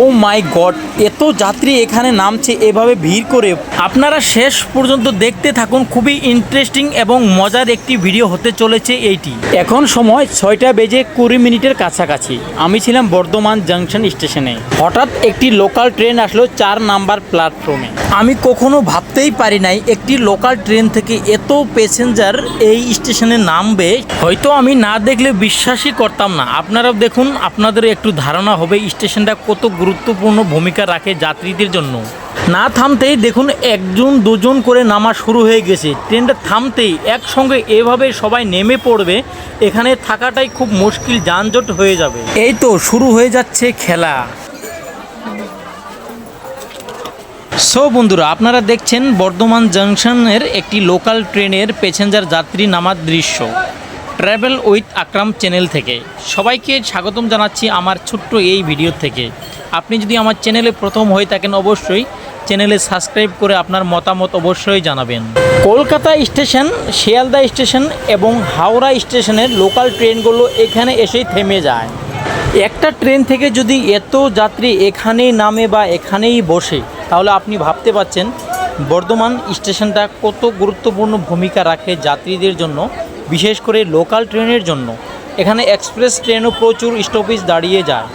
ও মাই god, এত যাত্রী এখানে নামছে, এভাবে ভিড় করে। আপনারা শেষ পর্যন্ত দেখতে থাকুন, খুবই ইন্টারেস্টিং এবং মজার একটি ভিডিও হতে চলেছে এইটি। এখন সময় ছয়টা বেজে কুড়ি মিনিটের কাছাকাছি। আমি ছিলাম বর্ধমান জাংশন স্টেশনে হঠাৎ একটি লোকাল ট্রেন আসলো চার নাম্বার প্ল্যাটফর্মে আমি কখনো ভাবতেই পারি নাই, একটি লোকাল ট্রেন থেকে এত প্যাসেঞ্জার এই স্টেশনে নামবে। হয়তো আমি না দেখলে বিশ্বাসই করতাম না। আপনারাও দেখুন আপনাদের একটু ধারণা হবে স্টেশনটা কত গুরুত্বপূর্ণ ভূমিকা রাখে যাত্রীদের জন্য। না থামতেই দেখুন একজন, দুজন করে নামা শুরু হয়ে গেছে। ট্রেনটা থামতেই একসঙ্গে এভাবে সবাই নেমে পড়বে, এখানে থাকাটাই খুব মুশকিল যানজট হয়ে যাবে। এই তো শুরু হয়ে যাচ্ছে খেলা। সো বন্ধুরা, আপনারা দেখছেন বর্ধমান জাংশনের একটি লোকাল ট্রেনের প্যাসেঞ্জার যাত্রী নামার দৃশ্য। ট্রাভেল উইথ আকরাম চ্যানেল থেকে। সবাইকে স্বাগতম জানাচ্ছি আমার ছোট্ট এই ভিডিও থেকে। আপনি যদি আমার চ্যানেলে প্রথম হয়ে থাকেন অবশ্যই, চ্যানেলে সাবস্ক্রাইব করে আপনার মতামত অবশ্যই জানাবেন। কলকাতা স্টেশন, শিয়ালদা স্টেশন এবং হাওড়া স্টেশনের লোকাল ট্রেনগুলো এখানে এসেই থেমে যায়। একটা ট্রেন থেকে যদি এত যাত্রী এখানেই নামে বা এখানেই বসে, তাহলে আপনি ভাবতে পাচ্ছেন বর্ধমান স্টেশনটা কত গুরুত্বপূর্ণ ভূমিকা রাখে যাত্রীদের জন্য। বিশেষ করে লোকাল ট্রেনের জন্য। এখানে এক্সপ্রেস ট্রেনও প্রচুর স্টপেজ দাঁড়িয়ে যায়।